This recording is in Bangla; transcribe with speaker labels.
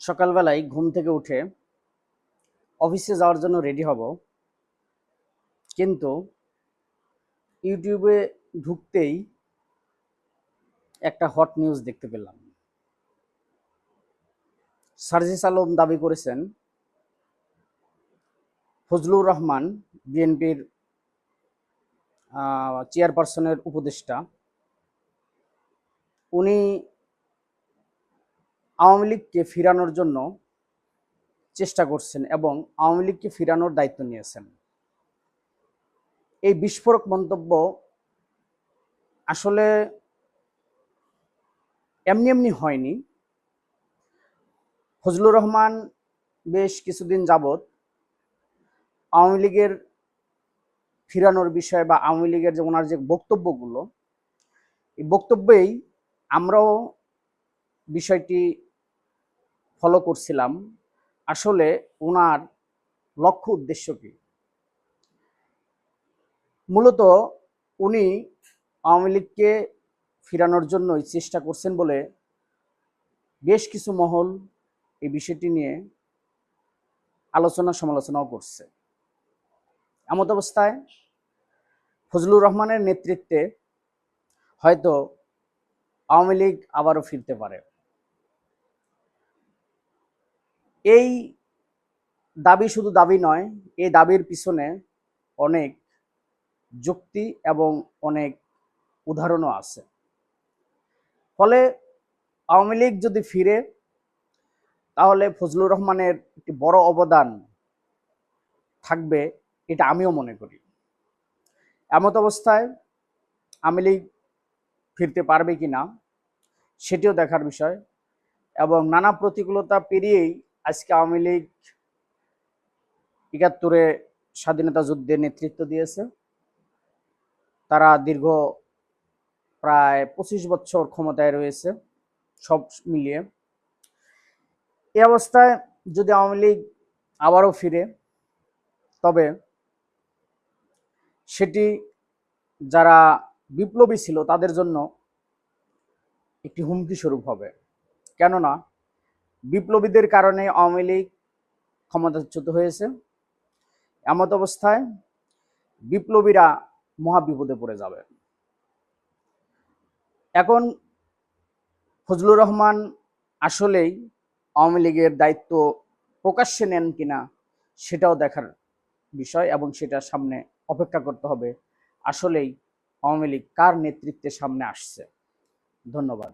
Speaker 1: সকালবেলায় ঘুম থেকে উঠে অফিসে যাওয়ার জন্য রেডি হব। কিন্তু ইউটিউবে ঢুকতেই একটা হট নিউজ দেখতে পেলাম। সার্জিস আলম দাবি করেছেন, ফজলুর রহমান, বিএনপির চেয়ারপারসনের উপদেষ্টা, উনি আওয়ামী লীগকে ফিরানোর জন্য চেষ্টা করছেন এবং আওয়ামী লীগকে ফিরানোর দায়িত্ব নিয়েছেন। এই বিস্ফোরক মন্তব্য আসলে এমনি এমনি হয়নি। ফজলুর রহমান বেশ কিছুদিন যাবৎ আওয়ামী লীগের ফিরানোর বিষয়ে বা আওয়ামী লীগের যে ওনার যে বক্তব্যগুলো, এই বক্তব্যেই আমরাও বিষয়টি ফলো করছিলাম, আসলে ওনার লক্ষ্য উদ্দেশ্য কি? মূলত উনি আওয়ামী লীগকে ফিরানোর জন্যই চেষ্টা করছেন বলে বেশ কিছু মহল এই বিষয়টি নিয়ে আলোচনা সমালোচনাও করছে। এমত অবস্থায় ফজলুর রহমানের নেতৃত্বে হয়তো আওয়ামী লীগ আবারও ফিরতে পারে। এই দাবি শুধু দাবি নয়, এই দাবির পিছনে অনেক যুক্তি এবং অনেক উদাহরণও আছে। ফলে আওয়ামী লীগ যদি ফিরে, তাহলে ফজলুর রহমানের একটি বড় অবদান থাকবে, এটা আমিও মনে করি। এমত অবস্থায় আওয়ামী লীগ ফিরতে পারবে কি না সেটিও দেখার বিষয় এবং নানা প্রতিকূলতা পেরিয়েই আজকে আওয়ামী লীগ একাত্তরে স্বাধীনতা যুদ্ধে নেতৃত্ব দিয়েছে। তারা দীর্ঘ প্রায় পঁচিশ বছর ক্ষমতায় রয়েছে সব মিলিয়ে। এই অবস্থায় যদি আওয়ামী লীগ আবারও ফিরে, তবে সেটি যারা বিপ্লবী ছিল তাদের জন্য একটি হুমকি স্বরূপ হবে। কেননা বিপ্লবীদের কারণে আওয়ামী লীগ ক্ষমতাচ্যুত হয়েছে। এমত অবস্থায় বিপ্লবীরা মহাবিপদে পড়ে যাবে। এখন ফজলুর রহমান আসলেই আওয়ামী লীগের দায়িত্ব প্রকাশ্যে নেন কিনা সেটাও দেখার বিষয় এবং সেটার সামনে অপেক্ষা করতে হবে। আসলেই আওয়ামী লীগ কার নেতৃত্বে সামনে আসছে? ধন্যবাদ।